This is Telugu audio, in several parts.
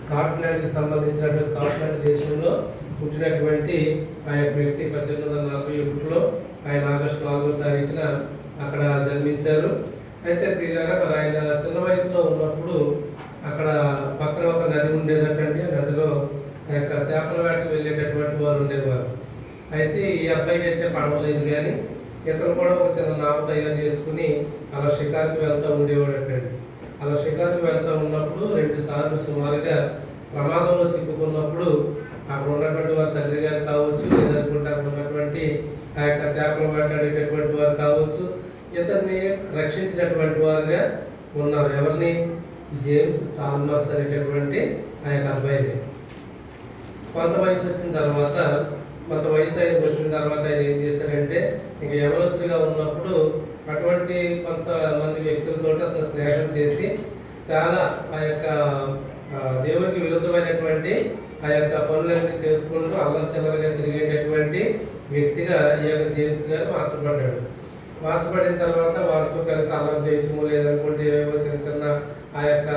స్కాట్లాండ్కి సంబంధించినటువంటి స్కాట్లాండ్ దేశంలో పుట్టినటువంటి ఆ యొక్క వ్యక్తి పద్దెనిమిది వందల నలభై ఒకటిలో ఆయన ఆగస్టు నాలుగో తారీఖున అక్కడ జన్మించారు. అయితే ప్రియులారా మరి ఆయన చిన్న వయసులో ఉన్నప్పుడు అక్కడ పక్కన ఒక నది ఉండేదటండి. ఆ నదిలో ఆ యొక్క చేపల వేటకు వెళ్ళేటటువంటి వారు ఉండేవారు. అయితే ఈ అబ్బాయికి అయితే పడవలేదు కానీ ఇతను కూడా ఒక చిన్న నావ తయారు చేసుకుని అలా షికార్కి వెళ్తూ ఉండేవాడటండి. అలా షికారుకి వెళ్తూ ఉన్నప్పుడు రెండు సార్లు సుమారుగా ప్రమాదంలో చిక్కుకున్నప్పుడు అక్కడ ఉన్నటువంటి వారి తండ్రి గారు కావచ్చు లేదనుకుంటే అక్కడ ఉన్నటువంటి ఆ యొక్క చేపలు మాట్లాడేటటువంటి వారు కావచ్చు ఇతన్ని రక్షించినటువంటి వారుగా ఉన్నారు. ఎవరిని? జేమ్స్ చాల్మర్స్ అనేటటువంటి ఆ యొక్క అబ్బాయిని. కొంత వయసు వచ్చిన తర్వాత కొంత వయసు అయిన వచ్చిన తర్వాత ఆయన ఏం చేశాడంటే ఇంకా యవనస్తుడిగా ఉన్నప్పుడు అటువంటి కొంతమంది వ్యక్తులతో అతను స్నేహం చేసి చాలా ఆ యొక్క దేవునికి విరుద్ధమైనటువంటి ఆ యొక్క పనులన్నీ చేసుకుంటూ అల్లం తిరిగేటటువంటి వ్యక్తిగా ఈ యొక్క జేమ్స్ గారు మార్చబడ్డాడు. మార్చబడిన తర్వాత వారితో కలిసి అల్లం చేయటము లేదనుకుంటే ఏవేవో చిన్న చిన్న ఆ యొక్క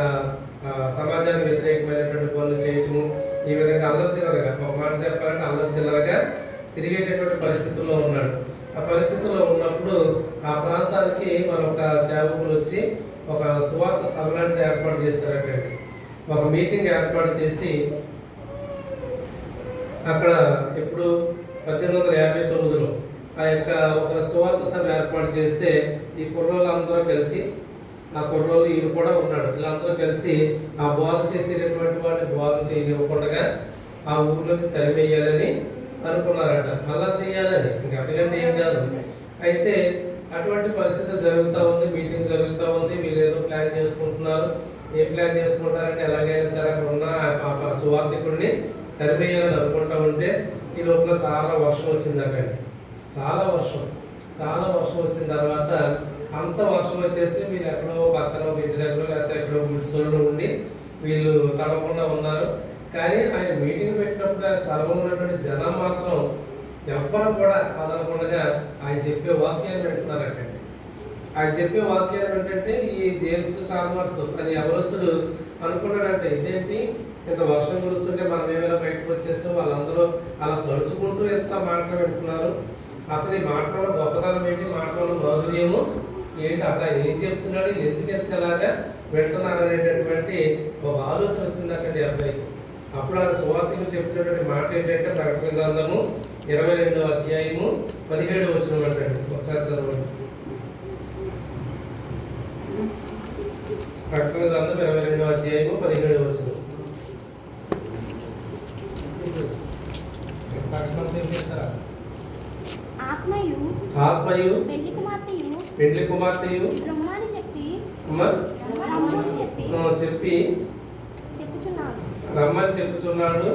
సమాజానికి వ్యతిరేకమైనటువంటి పనులు చేయటము ఈ విధంగా అల్లరిచిల్లరగా ఒక మాట చెప్పాలంటే అల్లరిచిల్లరగా తిరిగేటటువంటి పరిస్థితుల్లో ఉన్నాడు. ఆ పరిస్థితుల్లో ఉన్నప్పుడు ఆ ప్రాంతానికి మరొక సేవకులు వచ్చి ఒక సువార్త సభ లాంటిది ఏర్పాటు చేశారండి ఒక మీటింగ్ ఏర్పాటు చేసి అక్కడ ఇప్పుడు పద్దెనిమిది వందల యాభై తొమ్మిదిలో ఆ యొక్క ఒక సువార్త సభ ఏర్పాటు చేస్తే ఈ కుర్రోళ్ళందరూ కలిసి ఆ కుర్రోళ్ళు ఈయన కూడా ఉన్నాడు. వీళ్ళందరూ కలిసి ఆ బోధ చేసేటటువంటి వాడిని బోధ చేయనివ్వకుండా ఆ ఊరిలోంచి తరిమేయాలని అనుకున్నారట. మళ్ళా చేయాలని. ఇంకా అట్లాంటి ఏం కాదు. అయితే అటువంటి పరిస్థితి జరుగుతూ ఉంది మీటింగ్ జరుగుతూ ఉంది వీళ్ళు ఏదో ప్లాన్ చేసుకుంటున్నారు. ఏం ప్లాన్ చేసుకుంటారంటే ఎలాగైనా సరే అక్కడ ఉన్న సువార్థికుడిని తరిమేయాలని అనుకుంటా ఉంటే ఈ లోపల చాలా వర్షం వచ్చింది అక్కడ చాలా వర్షం. చాలా వర్షం వచ్చిన తర్వాత అంత వర్షం వచ్చేస్తే మీరు ఎక్కడో పక్కన ఒక ఇంటి దగ్గర లేకపోతే ఎక్కడో గుడిసెల్లో ఉండి వీళ్ళు తడవకుండా ఉన్నారు. కానీ ఆయన మీటింగ్ పెట్టినప్పుడు ఆ స్థలంలో ఉన్నటువంటి జనం మాత్రం ఎవ్వరు కూడా కదలకుండా ఆయన చెప్పే వాక్యాలు వింటున్నారట ఆయన చెప్పే వాక్యాలు ఏంటంటే ఈ జేమ్స్ చార్మర్స్ అని ఎవరస్తుడు అనుకున్నాడంటే ఇదేంటి? ఇంత వర్షం కురుస్తుంటే మనం ఏమైనా బయటకు వచ్చేస్తే వాళ్ళందరూ అలా తలుచుకుంటూ ఎంత మాటలు వింటున్నారు అసలు ఈ మాటలో గొప్పతనం ఏంటి? మాటలో మాధుర్యము ఏంటి? అట్లా ఏం చెప్తున్నాడు? ఎందుకు ఎంతలాగా వింటున్నారు అనేటటువంటి ఒక ఆలోచన వచ్చింది అక్కడ అబ్బాయికి. అప్పుడు ఆ సువార్తకు చెప్తున్నటువంటి మాట ఏంటంటే ప్రకటన గ్రంథము ఇరవై రెండవ అధ్యాయము పదిహేడు వచ్చిన అంటండి ఒకసారి చదవండి. ప్రకటన గ్రంథం ఇరవై రెండవ అధ్యాయము పదిహేడు వచ్చిన ఆత్మయు పెండ్లి కుమార్తెయు చెప్పి రమ్మని చెప్పుచున్నాడు.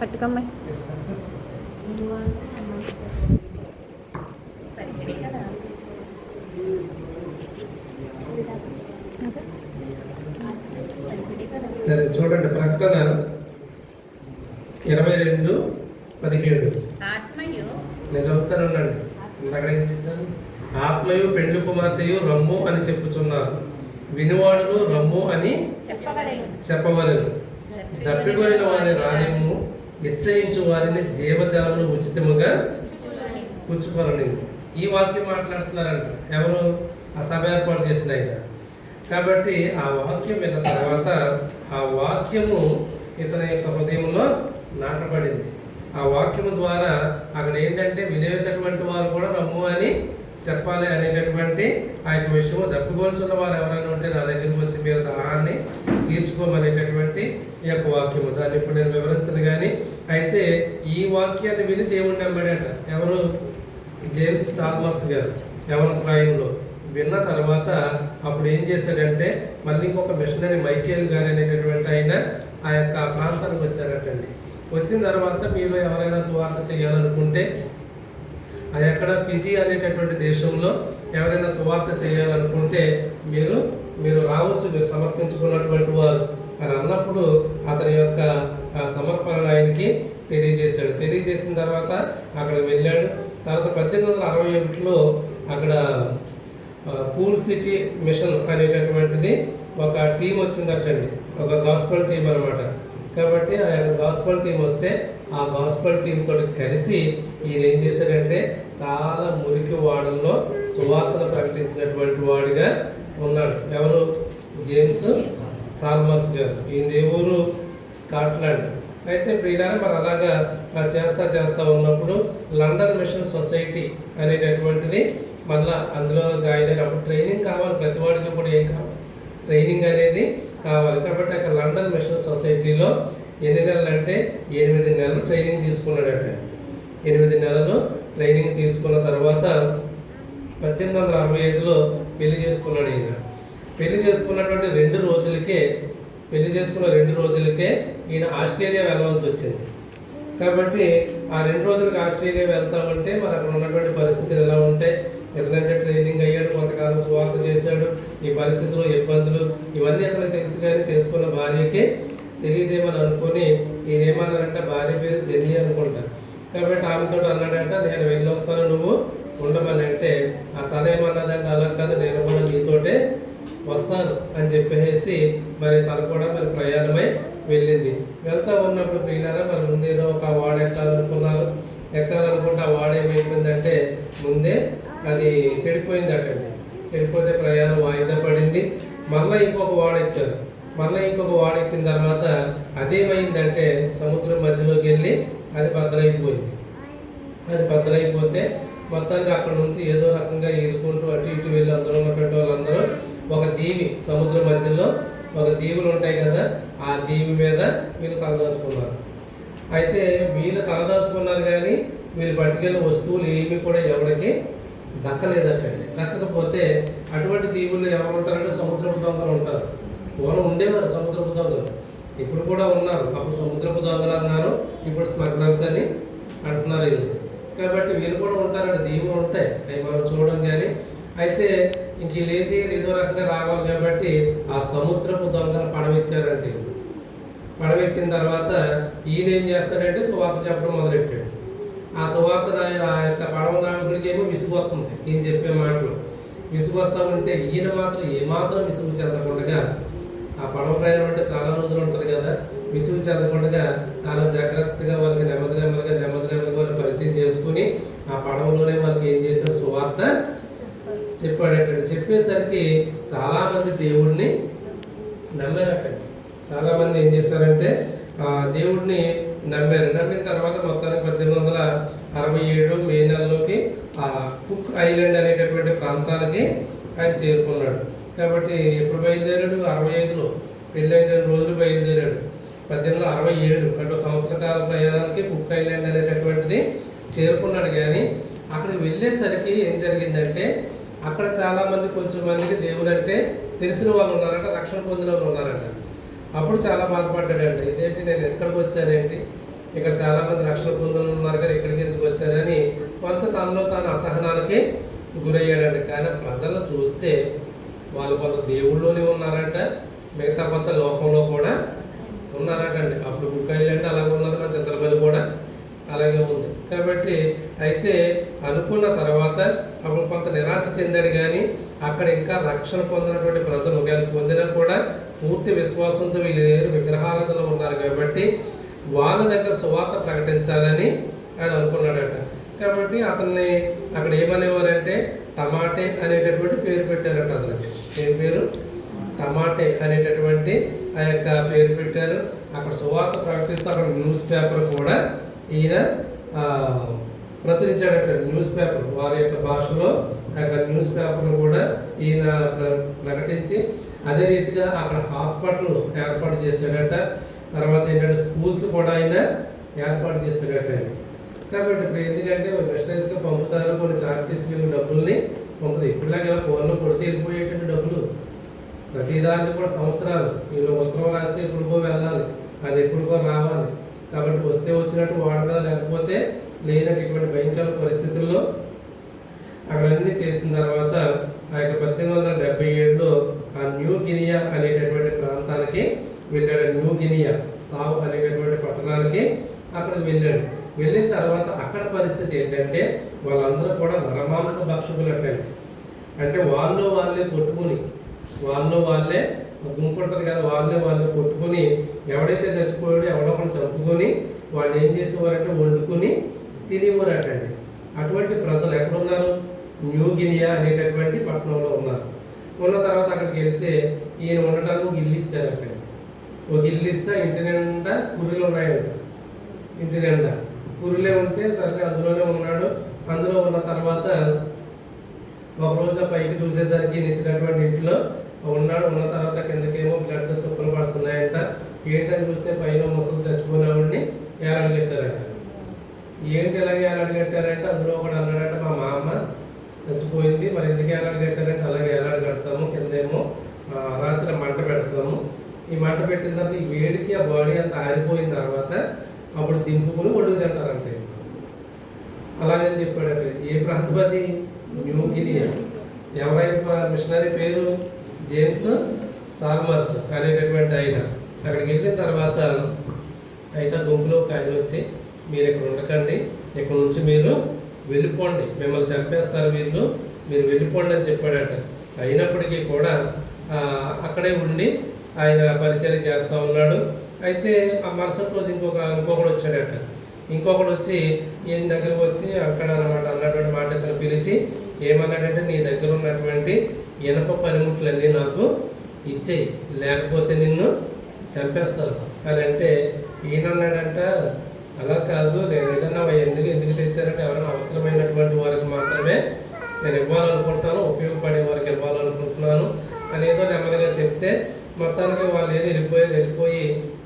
పట్టుకమ్మాయి సరే చూడండి ప్రకటన ఇరవై రెండు పదిహేడు. ఆత్మయు. నేను చదువుతాను ఉండండి. ఇందాక ఏం చేశాను? ఆత్మయు పెండ్లి కుమార్తెయు రమ్ము అని చెప్పుచున్నారు వినువాడును రమ్ము అని చెప్పవలెను. దప్పికొనిన వారిని రానిమ్ము నిశ్చయించు వారిని జీవజలమును ఉచితముగా పుచ్చుకొనని ఈ వాక్యం మాట్లాడుతున్నారంట. ఎవరు? ఆ సభ ఏర్పాటు చేసిన ఆయన. కాబట్టి ఆ వాక్యం విన్న తర్వాత ఆ వాక్యము ఇతని యొక్క హృదయంలో నాటబడింది. ఆ వాక్యము ద్వారా అక్కడ ఏంటంటే వినేటటువంటి వారు కూడా రమ్ము అని చెప్పాలి అనేటటువంటి ఆ యొక్క విషయము దప్పుకోవాల్సిన వారు ఎవరైనా ఉంటే నా దగ్గరికి వచ్చి మీరు దాన్ని తీర్చుకోమనేటటువంటి ఈ యొక్క వాక్యము. దాన్ని ఇప్పుడు నేను వివరించను కానీ అయితే ఈ వాక్యాన్ని విని దేవుడు నమ్మాడట. ఎవరు? జేమ్స్ చాల్మర్స్ గారు ఎవరి ప్రాయంలో విన్న తర్వాత అప్పుడు ఏం చేశాడంటే మళ్ళీ ఇంకొక మిషనరీ మైకేల్ గారు అనేటటువంటి ఆయన ఆ యొక్క ప్రాంతానికి వచ్చారటండి. వచ్చిన తర్వాత మీరు ఎవరైనా సువార్త చేయాలనుకుంటే అది ఎక్కడ ఫిజీ అనేటటువంటి దేశంలో ఎవరైనా సువార్త చేయాలనుకుంటే మీరు మీరు రావచ్చు మీరు సమర్పించుకున్నటువంటి వారు. అని అన్నప్పుడు అతని యొక్క సమర్పణ ఆయనకి తెలియజేశాడు. తెలియజేసిన తర్వాత అక్కడికి వెళ్ళాడు. తర్వాత పద్దెనిమిది వందల అరవై ఒకటిలో అక్కడ పూల్ సిటీ మిషన్ అనేటటువంటిది ఒక టీం వచ్చిందటండి. ఒక గాస్పల్ టీం అనమాట కాబట్టి ఆ యొక్క గాస్పల్ టీం వస్తే ఆ గాస్పల్ టీంతో తోటి కలిసి ఈయన ఏం చేశాడంటే చాలా మురికి వాడల్లో సువార్తను ప్రకటించినటువంటి వాడిగా ఉన్నాడు. ఎవరు? జేమ్స్ చాల్మర్స్ గారు. ఈయన ఏ ఊరు స్కాట్లాండ్. అయితే ప్రియులారా మరి అలాగా మరి చేస్తా చేస్తూ ఉన్నప్పుడు లండన్ మిషన్ సొసైటీ అనేటటువంటిది మళ్ళీ అందులో జాయిన్ అయినప్పుడు ట్రైనింగ్ కావాలి. ప్రతి వాడికి కూడా ఏం కావాలి? ట్రైనింగ్ అనేది కావాలి. కాబట్టి అక్కడ లండన్ మిషన్ సొసైటీలో ఎన్ని నెలలు అంటే ఎనిమిది నెలలు ట్రైనింగ్ తీసుకున్నాడట. ఎనిమిది నెలలు ట్రైనింగ్ తీసుకున్న తర్వాత పద్దెనిమిది వందల అరవై ఐదులో పెళ్ళి చేసుకున్నాడు ఈయన. పెళ్ళి చేసుకున్నటువంటి రెండు రోజులకే పెళ్ళి చేసుకున్న రెండు రోజులకే ఈయన ఆస్ట్రేలియా వెళ్ళవలసి వచ్చింది. కాబట్టి ఆ రెండు రోజులకు ఆస్ట్రేలియా వెళ్తామంటే మరి అక్కడ ఉన్నటువంటి పరిస్థితులు ఎలా ఉంటాయి? ఎట్లాంటి ట్రైనింగ్ అయ్యాడు కొంతకాలం సువార్త చేశాడు ఈ పరిస్థితులు ఇబ్బందులు ఇవన్నీ అతను తెలుసు కానీ చేసుకున్న భార్యకి తెలియదేమని అనుకొని ఈయనేమన్నారంటే భార్య పేరు జెన్నీ అనుకుంటా. కాబట్టి ఆమెతో అన్నాడంట నేను వెళ్ళి వస్తాను నువ్వు ఉండమని. అంటే ఆ తనేమన్నదంటే అలా కాదు నేను కూడా నీతోటే వస్తాను అని చెప్పేసి మరి తను కూడా మరి ప్రయాణమై వెళ్ళింది. వెళ్తా ఉన్నప్పుడు ప్రియులారా మరి ముందేదో ఒక వాడ ఎక్కాలనుకున్నారు. ఎక్కాలనుకుంటే ఆ వాడ ఏమైపోయిందంటే ముందే అది చెడిపోయింది అక్కడ చెడిపోతే ప్రయాణం వాయిదా పడింది. మళ్ళీ ఇంకొక వాడెక్కారు మళ్ళీ ఇంకొక వాడెక్కిన తర్వాత అదేమైందంటే సముద్రం మధ్యలోకి వెళ్ళి అది బద్దలైపోయింది. అది బద్దలైపోతే మొత్తానికి అక్కడ నుంచి ఏదో రకంగా ఈదుకుంటూ అటు ఇటు వెళ్ళి అందరూ ఉన్నటువంటి వాళ్ళందరూ ఒక దీవి సముద్రం మధ్యలో ఒక దీవులు ఉంటాయి కదా ఆ దీవి మీద వీళ్ళు తలదాచుకున్నారు. అయితే వీళ్ళు తలదాచుకున్నారు కానీ వీళ్ళు పట్టుకెళ్ళిన వస్తువులు ఏమి కూడా ఎవరికి దక్కలేదటండి. దక్కకపోతే అటువంటి దీవుల్లో ఎవరు ఉంటారంటే సముద్రపు దొంగలు ఉంటారు. పూర్వం ఉండేవారు సముద్రపు దొంగలు. ఇప్పుడు కూడా ఉన్నారు. అప్పుడు సముద్రపు దొంగలు అన్నారు. ఇప్పుడు స్మగ్లర్స్ అని అంటున్నారు వీళ్ళు. కాబట్టి వీళ్ళు కూడా ఉంటారండి. దీవులు ఉంటాయి. అవి మనం చూడడం కానీ అయితే ఇంక వీళ్ళు ఏదో రకంగా రావాలి కాబట్టి ఆ సముద్రపు దొంగలు పడవెక్కారంటే పడవెక్కిన తర్వాత ఈయన ఏం చేస్తాడంటే సువార్త చెప్పడం మొదలెట్టాడు. ఆ సువార్త ఆ యొక్క పడవ నాయకుడికి ఏమో విసుగొస్తుంది. నేను చెప్పే మాటలు. విసుగొస్తా ఉంటే ఈయన మాత్రం ఏమాత్రం విసుగు చెందకుండా ఆ పడవ ప్రయాణం అంటే చాలా రోజులు ఉంటుంది కదా. విసుగు చెందకుండా చాలా జాగ్రత్తగా వాళ్ళకి నెమ్మది నెమ్మదిగా నెమ్మది నెమ్మదిగా వాళ్ళు పరిచయం చేసుకుని ఆ పడవలోనే వాళ్ళకి ఏం చేశాడు? సువార్త చెప్పాడటండి. చెప్పేసరికి చాలామంది దేవుడిని నమ్మారటండి చాలామంది ఏం చేశారంటే దేవుడిని నమ్మారు. నమ్మిన తర్వాత మొత్తానికి పద్దెనిమిది వందల అరవై ఏడు మే నెలలోకి ఆ కుక్ ఐలాండ్ అనేటటువంటి ప్రాంతాలకి ఆయన చేరుకున్నాడు. కాబట్టి ఎప్పుడు బయలుదేరాడు? అరవై ఐదులో. పెళ్ళైన రోజులు బయలుదేరాడు. పద్దెనిమిది వందల అరవై ఏడు అంటే సంవత్సర కాల ప్రయాణానికి కుక్ ఐలాండ్ అనేటటువంటిది చేరుకున్నాడు. కానీ అక్కడికి వెళ్ళేసరికి ఏం జరిగిందంటే అక్కడ చాలామంది కొంచెం మందికి దేవుడు అంటే తెలిసిన వాళ్ళు ఉన్నారంట రక్షణ పొందిన వాళ్ళు ఉన్నారంట. అప్పుడు చాలా బాధపడ్డాడంట ఇదేంటి నేను ఎక్కడికి వచ్చానేంటి ఇక్కడ చాలా మంది రక్షణ పొందులు ఉన్నారు కదా ఇక్కడికి ఎందుకు వచ్చానని కొంత తనలో తాను అసహనానికి గురయ్యాడంట. కానీ ప్రజలు చూస్తే వాళ్ళు కొంత దేవుళ్ళలోనే ఉన్నారంట మిగతా కొంత లోకంలో కూడా ఉన్నారటండి. అప్పుడు బుక్ అంటే అలాగే ఉన్నది మన చింతలపల్లి కూడా అలాగే ఉంది. కాబట్టి అయితే అనుకున్న తర్వాత అప్పుడు కొంత నిరాశ చెందాడు కానీ అక్కడ ఇంకా రక్షణ పొందినటువంటి ప్రజలు ఒకవేళ పొందినా కూడా పూర్తి విశ్వాసంతో వీళ్ళు లేరు విగ్రహాలతో ఉన్నారు కాబట్టి వాళ్ళ దగ్గర సువార్త ప్రకటించాలని ఆయన అనుకున్నాడట. కాబట్టి అతన్ని అక్కడ ఏమనేవారంటే టమాటే అనేటటువంటి పేరు పెట్టారట అతనికి. ఏం పేరు? టమాటే అనేటటువంటి ఆ యొక్క పేరు పెట్టారు. అక్కడ సువార్త ప్రకటిస్తూ అక్కడ న్యూస్ పేపర్ కూడా ఈయన ప్రచురించాడట. న్యూస్ పేపర్ వారి యొక్క భాషలో అక్కడ న్యూస్ పేపర్లు కూడా ఈయన ప్ర- ప్రకటించి అదే రీతిగా అక్కడ హాస్పిటల్ ఏర్పాటు చేశాడట. తర్వాత ఏంటంటే స్కూల్స్ కూడా ఆయన ఏర్పాటు చేశాడట అండి కాబట్టి ఇప్పుడు ఎందుకంటే మిషనరీస్గా పంపుతారు కొన్ని చార్టీస్ వీళ్ళు డబ్బుల్ని పంపుతారు. ఇప్పుడులాగా ఇలా ఫోన్లో కొడితే వెళ్ళిపోయేటువంటి డబ్బులు. ప్రతిదానికి కూడా సంవత్సరాలు. వీళ్ళు ఉత్తరం రాస్తే ఎప్పుడుకో వెళ్ళాలి. అది ఎప్పుడుకో రావాలి. కాబట్టి వస్తే వచ్చినట్టు వాడగా లేకపోతే లేనట్టు ఇటువంటి భయంకర పరిస్థితుల్లో అవన్నీ చేసిన తర్వాత ఆ యొక్క పద్దెనిమిది వందల డెబ్బై ఏడులో ఆ న్యూ గినియా అనేటటువంటి ప్రాంతానికి వెళ్ళాడు. న్యూ గినియా సావ్ అనేటటువంటి పట్టణానికి అక్కడికి వెళ్ళాడు. వెళ్ళిన తర్వాత అక్కడ పరిస్థితి ఏంటంటే వాళ్ళందరూ కూడా నరమాంస భక్షకులు అంటే అంటే వాళ్ళు వాళ్ళే కొట్టుకుని వాళ్ళు వాళ్ళే గుంపు ఉంటుంది కదా వాళ్ళే వాళ్ళు కొట్టుకుని ఎవడైతే చచ్చిపోయాడో ఎవడో ఒకటి చంపుకొని వాళ్ళు ఏం చేసేవారంటే వండుకుని తినేవారటండి. అటువంటి ప్రజలు ఎక్కడున్నారు? న్యూ గినియా అనేటటువంటి పట్టణంలో ఉన్నారు. ఉన్న తర్వాత అక్కడికి వెళ్తే ఈయన ఉండటానికి ఒక ఇల్లు ఇచ్చారు అక్కడ. ఒక ఇల్లు ఇస్తే ఇంటి నిండా కుర్రీలు ఉన్నాయంట ఇంటి నిండా. కుర్రీలే ఉంటే సరే అందులోనే ఉన్నాడు. అందులో ఉన్న తర్వాత ఒక రోజు పైకి చూసేసరికి నిచ్చినటువంటి ఇంట్లో ఉన్నాడు. ఉన్న తర్వాత కిందకేమో బ్లడ్ చుక్కలు పడుతున్నాయంట. ఏంటని చూస్తే పైన ముసలు చచ్చిపోయిన ఆవిడ్ని ఏలాడగట్టారట. ఏంటి ఎలాగే ఏలాడగట్టారంటే అందులో కూడా అన్నాడంటే మా మామ చచ్చిపోయింది. మరి ఎందుకు ఏలాడగట్టారంటే అలాగే ఏలాడగడతాము కిందేమో ఆ, రాత్రి మంట పెడతాము. ఈ మంట పెట్టిన తర్వాత ఈ వేడికి ఆ బాడీ అంతా ఆరిపోయిన తర్వాత అప్పుడు దింపుకుని ఒడుగు తింటారంటే అలాగని చెప్పాడంటే. ఏ ప్రాంతపతి న్యూ గినియా ఎవరైనా మిషనరీ పేరు? జేమ్స్ చార్మర్స్ అనేటటువంటి ఆయన. అక్కడికి వెళ్ళిన తర్వాత అయితే గుంపులో ఒక ఆయన వచ్చి మీరు ఇక్కడ ఉండకండి. ఇక్కడ నుంచి మీరు వెళ్ళిపోండి. మిమ్మల్ని చంపేస్తారు వీళ్ళు. మీరు వెళ్ళిపోండి అని చెప్పాడట. అయినప్పటికీ కూడా అక్కడే ఉండి ఆయన పరిచయం చేస్తూ ఉన్నాడు. అయితే ఆ మరుసటి రోజు ఇంకొక ఇంకొకడు వచ్చాడట. ఇంకొకడు వచ్చి ఈయన దగ్గరకు వచ్చి అక్కడ అన్నమాట అన్నటువంటి మాట ఇతను పిలిచి ఏమన్నాడంటే నీ దగ్గర ఉన్నటువంటి ఇనప పనిముట్లన్నీ నాకు ఇచ్చేయి. లేకపోతే నిన్ను చంపేస్తాను. అని అంటే ఈయన అన్నాడంట అలా కాదు నేను ఏదన్నా ఎందుకు ఎందుకు తెచ్చారంటే ఎవరైనా ఉన్నటువంటి వారికి మాత్రమే. నేను ఇవ్వాలనుకుంటాను ఉపయోగపడే వారికి ఇవ్వాలనుకుంటున్నాను అనేదో నెమ్మదిగా చెప్తే మొత్తానికి వాళ్ళు ఏదో వెళ్ళిపోయి వెళ్ళిపోయి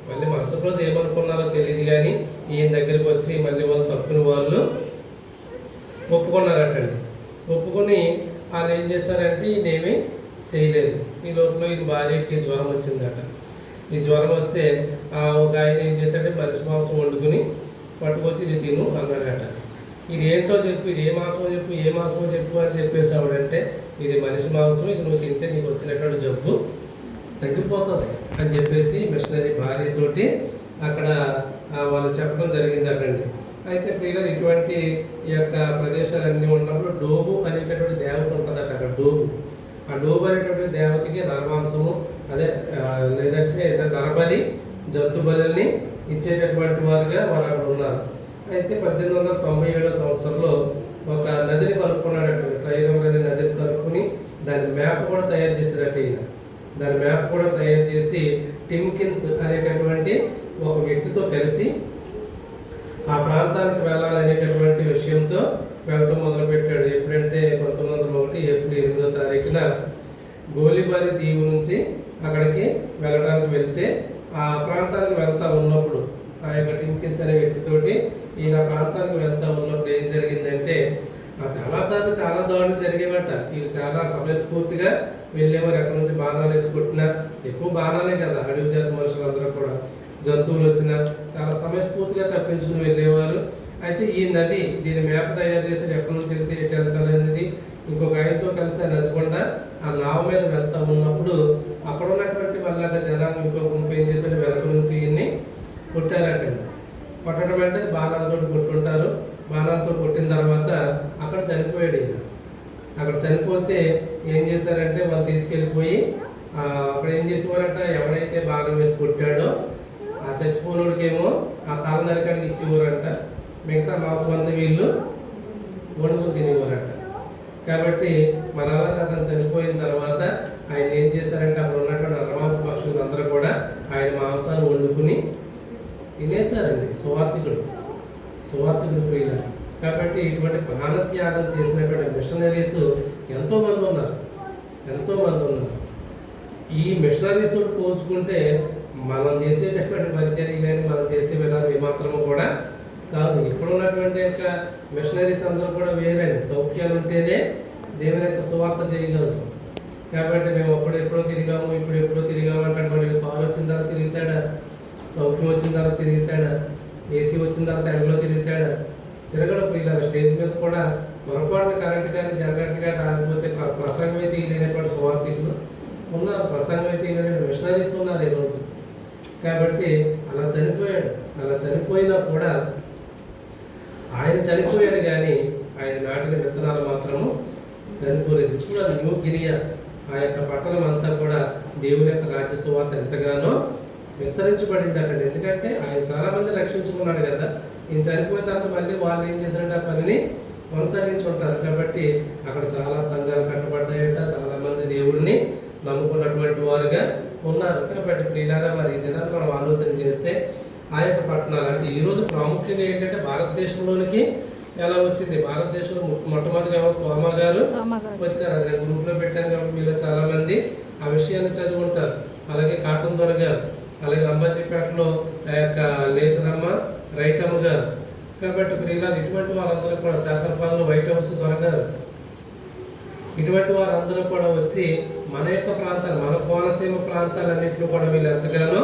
మళ్ళీ మరుసటి రోజు ఏమనుకున్నారో తెలియదు కానీ ఈయన దగ్గరికి వచ్చి మళ్ళీ వాళ్ళు తప్పిన వాళ్ళు ఒప్పుకున్నారటండి. ఒప్పుకొని వాళ్ళు ఏం చేస్తారంటే ఈయనేమి చేయలేదు. ఈ లోపల ఈయన భార్యకి జ్వరం వచ్చిందట. ఈ జ్వరం వస్తే ఆ ఒక ఆయన ఏం చేశాడంటే మనిషి మాంసం వండుకుని పట్టుకొచ్చి ఇది తిను అన్నాడట. ఇది ఏంటో చెప్పు ఇది ఏ మాంసమో చెప్పు ఏ మాంసమో చెప్పు అని చెప్పేసి ఆవిడంటే ఇది మనిషి మాంసం ఇది నువ్వు తింటే నీకు వచ్చినటువంటి జబ్బు తగ్గిపోతుంది అని చెప్పేసి మిషనరీ భార్యతోటి అక్కడ వాళ్ళు చెప్పడం జరిగింది అక్కడండి. అయితే ప్రియులు ఇటువంటి ఈ యొక్క ప్రదేశాలన్నీ ఉన్నప్పుడు డోబు అనేటటువంటి దేవత ఉంటుందట అక్కడ డోబు. ఆ డోబు అనేటటువంటి దేవతకి నరమాంసము అదే లేదంటే నరబలి జంతు బలిని ఇచ్చేటటువంటి వారుగా వాళ్ళు అక్కడ ఉన్నారు. అయితే పద్దెనిమిది వందల తొంభై ఏడో సంవత్సరంలో ఒక నదిని కలుపుకున్నాడట ట్రైలం అనే నదిని కలుపుకుని దాని మ్యాప్ కూడా తయారు చేశాడట ఈయన. దాని మ్యాప్ కూడా తయారు చేసి టిమ్కిన్స్ అనేటటువంటి ఒక వ్యక్తితో కలిసి ఆ ప్రాంతానికి వెళ్ళాలనేటటువంటి విషయంతో వెళ్ళటం మొదలుపెట్టాడు ఎప్పుడంటే పంతొమ్మిది వందల ఒకటి ఏప్రిల్ ఎనిమిదో తారీఖున గోలిబారి దీవు నుంచి అక్కడికి వెళ్ళడానికి వెళ్తే ఆ ప్రాంతానికి వెళ్తా ఉన్నప్పుడు ఆ యొక్క టిమ్కిన్స్ అనే వ్యక్తితోటి ఈయన ఆ ప్రాంతానికి వెళ్తా ఉన్నప్పుడు ఏం జరిగిందంటే ఆ చాలాసార్లు చాలా దాడులు జరిగేవట. వీళ్ళు చాలా సమయస్ఫూర్తిగా వెళ్ళేవారు. ఎక్కడి నుంచి బాణాలు వేసి కొట్టినా ఎక్కువ బాణాలే కదా. అడవి జాతి మనుషులందరూ కూడా. జంతువులు వచ్చినా చాలా సమయస్ఫూర్తిగా తప్పించుకుని వెళ్ళేవారు. అయితే ఈ నది దీని మ్యాప్ తయారు చేసి ఎక్కడి నుంచి వెళ్తే ఎటు వెళ్తారనేది ఇంకొక ఆయనతో కలిసి ఆ నది కొండ ఆ నావ మీద వెళ్తా ఉన్నప్పుడు అక్కడ ఉన్నటువంటి వాళ్ళగా జనాలు ఇంకో ముప్పై ఏం వెనక నుంచి ఇన్ని కొట్టారటండి కొట్టడం అంటే బాణాలతో కొట్టుంటారు బాణాలతో కొట్టిన తర్వాత అక్కడ ఏం చేశారంటే వాళ్ళు తీసుకెళ్ళిపోయి అక్కడ ఏం చేసేవారంట? ఎవడైతే బాగా వేసి కొట్టాడో ఆ చచ్చిపోయినోడికేమో ఆ తల నరకానికి ఇచ్చేవారంట. మిగతా మాంసం అంతా వీళ్ళు వండుకు తినేవారంట. కాబట్టి మరలా అతను చనిపోయిన తర్వాత ఆయన ఏం చేశారంటే అక్కడ ఉన్నటువంటి అన్నమాంస పక్షులు అందరూ కూడా ఆయన మాంసాలు వండుకుని తినేశారండి. సువార్థికుడు. సువార్థికుడు ప్రియుల కాబట్టి ఇటువంటి ప్రాణత్యాగం చేసినటువంటి మిషనరీస్ ఎంతో మంది ఉన్నారు. ఎంతో మంది ఉన్నారు. ఈ మిషనరీస్ పోల్చుకుంటే మనం చేసేటటువంటి పరిచర్య కానీ మనం చేసే విధానం ఏమాత్రము కూడా కాదు. ఇప్పుడు ఉన్నటువంటి యొక్క మిషనరీస్ అందరూ కూడా వేరండి. సౌఖ్యాలు ఉంటేనే దేవుని యొక్క సువార్త చేయగలరు. కాబట్టి మేము అప్పుడు ఎప్పుడో తిరిగాము ఇప్పుడు ఎప్పుడో తిరిగాము అంటే వాడు కారు వచ్చిన తర్వాత తిరుగుతాడా? సౌఖ్యం వచ్చిన తర్వాత తిరుగుతాడా? ఏసీ వచ్చిన తర్వాత ఎండలో తిరుగుతాడా? తిరగడం ఇలా స్టేజ్ మీద కూడా పొరపాటున కరెంట్ కానీ జనరేటర్ కానీ రాకపోతే ప్రసంగమే చేయలేనటువంటి సువార్థికులు ఉన్నారు. ప్రసంగమే చేయలేని మిషనరీస్ ఉన్నారు ఈరోజు కాబట్టి అలా చనిపోయాడు. అలా చనిపోయినా కూడా ఆయన చనిపోయాడు కానీ ఆయన నాటిన విత్తనాలు మాత్రము చనిపోలేదు. ఇప్పుడు అది న్యూ గిరియా ఆ యొక్క పట్టణం అంతా కూడా దేవుని యొక్క రాజ్య సువార్త ఎంతగానో విస్తరించబడింది అక్కడ ఎందుకంటే ఆయన చాలా మంది రక్షించుకున్నాడు కదా. ఈయన చనిపోయిన తర్వాత మళ్ళీ వాళ్ళు ఏం చేశారంటే ఆ పనిని కొనసాగించుంటారు కాబట్టి అక్కడ చాలా సంఘాలు కట్టబడ్డాయట చాలా మంది దేవుడిని నమ్ముకున్నటువంటి వారుగా ఉన్నారు. కాబట్టి ప్రియులారా మరి దినాన్ని మనం ఆలోచన చేస్తే ఆ యొక్క పట్టణాలు అంటే ఈ రోజు ప్రాముఖ్యంగా ఏంటంటే భారతదేశంలోనికి ఎలా వచ్చింది? భారతదేశంలో మొట్టమొదటిగా? తోమా గారు వచ్చారు. అది నేను గ్రూప్లో పెట్టాను కాబట్టి మీలో చాలా మంది ఆ విషయాన్ని చదివి ఉంటారు అలాగే కాటన్ దొర గారు అలాగే అంబాజీపేటలో ఆ యొక్క లేజరమ్మ రైటమ్మ గారు. కాబట్టి ప్రియులారు ఇటువంటి వారందరూ కూడా చాకరపాలెంలో వైట్ హౌస్ త్వరగా ఇటువంటి వారందరూ కూడా వచ్చి మన యొక్క ప్రాంతాలు మన కోనసీమ ప్రాంతాలన్నింటిలో కూడా వీళ్ళు ఎంతగానో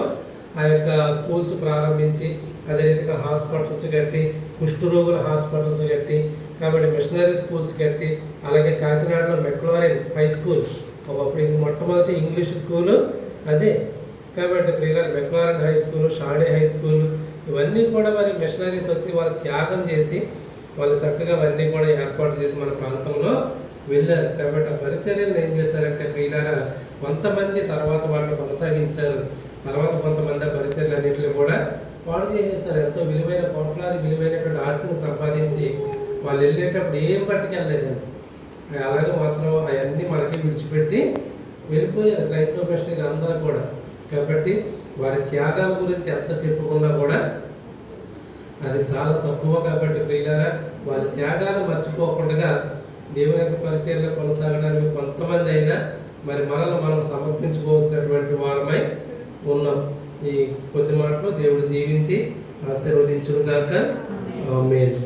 ఆ యొక్క స్కూల్స్ ప్రారంభించి అదే రీతిగా హాస్పిటల్స్ కట్టి కుష్ఠరోగుల హాస్పిటల్స్ కట్టి కాబట్టి మిషనరీ స్కూల్స్ కట్టి అలాగే కాకినాడలో మెక్లారిన్ హై స్కూల్ ఒకప్పుడు మొట్టమొదటి ఇంగ్లీష్ స్కూలు అదే. కాబట్టి ప్రియుల మెక్లారిన్ హై స్కూల్ షాడే హై స్కూల్ ఇవన్నీ కూడా మరి మిషనరీస్ వచ్చి వాళ్ళు త్యాగం చేసి వాళ్ళు చక్కగా అవన్నీ కూడా ఏర్పాటు చేసి మన ప్రాంతంలో వెళ్ళారు. కాబట్టి ఆ పరిచర్యలు ఏం చేశారంటే ప్రియులారా కొంతమంది తర్వాత వాళ్ళు కొనసాగించారు. తర్వాత కొంతమంది ఆ పరిచర్యలు అన్నింటిని కూడా పాడు చేసేసారు. ఎంతో విలువైన కోట్లాది విలువైనటువంటి ఆస్తిని సంపాదించి వాళ్ళు వెళ్ళేటప్పుడు ఏం పట్టుకెళ్ళలేదండి అలాగే మాత్రం అవన్నీ మనకి విడిచిపెట్టి వెళ్ళిపోయారు. క్రైస్తవ మిషనరీలు అందరూ కూడా. కాబట్టి వారి త్యాగాల గురించి ఎంత చెప్పుకున్నా కూడా అది చాలా తక్కువ కాబట్టి ప్రియులారా వారి త్యాగాలు మర్చిపోకుండా దేవుని యొక్క పరిశీలన కొనసాగడానికి కొంతమంది అయినా మరి మనల్ని మనం సమర్పించుకోవాల్సినటువంటి వారమై ఉన్నాం. ఈ కొద్ది మాటలు దేవుడు దీవించి ఆశీర్వదించుగాక మేము